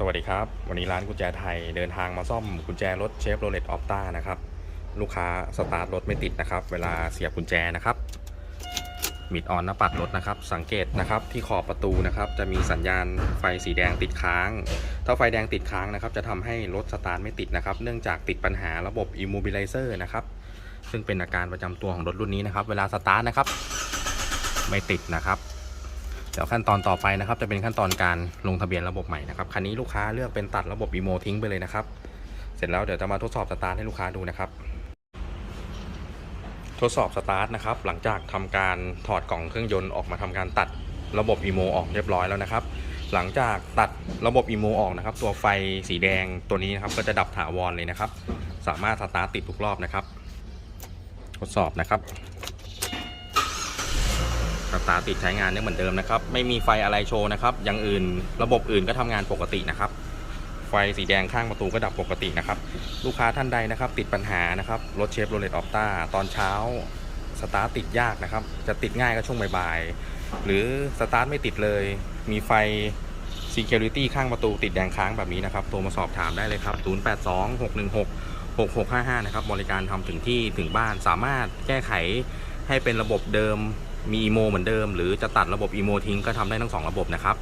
สวัสดีครับ วันนี้ร้านกุญแจไทยเดินทางมาซ่อมกุญแจรถเชฟโรเลตออฟต้านะครับลูกค้าสตาร์ทรถไม่ติดนะครับ เวลาเสียบกุญแจนะครับมิดออนหน้าปัดรถนะครับ สังเกตนะครับที่ขอบประตูนะครับจะมีสัญญาณไฟสีแดงติดค้าง ถ้าไฟแดงติดค้างนะครับ จะทำให้รถสตาร์ทไม่ติดนะครับ เนื่องจากติดปัญหาระบบ immobilizer นะครับซึ่งเป็นอาการประจำตัวของรถรุ่นนี้นะครับ เวลาสตาร์ทนะครับไม่ติดนะครับ ดี๋ยวขั้นตอนต่อไปนะครับ จะเป็นขั้นตอนการลงทะเบียนระบบใหม่นะครับคันนี้ลูกค้าเลือกเป็นตัดระบบอีโมทิ้งไปเลยนะครับ เสร็จแล้วเดี๋ยวจะมาทดสอบสตาร์ทให้ลูกค้าดูนะครับ ทดสอบสตาร์ทนะครับ หลังจากทำการถอดกล่องเครื่องยนต์ออกมาทำการตัดระบบอีโมออกเรียบร้อยแล้วนะครับ หลังจากตัดระบบอีโมออกนะครับ ตัวไฟสีแดงตัวนี้นะครับ ก็จะดับถาวรเลยนะครับ สามารถสตาร์ทติดทุกรอบนะครับ ทดสอบนะครับ ตาร์ติดใช้งานได้เหมือนเดิมนะครับ ไม่มีไฟอะไรโชว์นะครับ อย่างอื่นระบบอื่นก็ทำงานปกตินะครับ ไฟสีแดงข้างประตูก็ดับปกตินะครับ ลูกค้าท่านใดนะครับ ติดปัญหานะครับ รถเชฟโรเลตออฟต้าตอนเช้าสตาร์ติดยากนะครับ จะติดง่ายก็ช่วงบ่ายๆ หรือสตาร์ทไม่ติดเลย มีไฟ Security ข้างประตูติดแดงค้างแบบนี้นะครับ โทรมาสอบถามได้เลยครับ 082616 6655 นะครับ บริการทำถึงที่ถึงบ้าน สามารถแก้ไขให้เป็นระบบเดิม มีอีโมเหมือนเดิม หรือจะตัดระบบอีโมทิ้งก็ทำได้ทั้งสองระบบนะครับ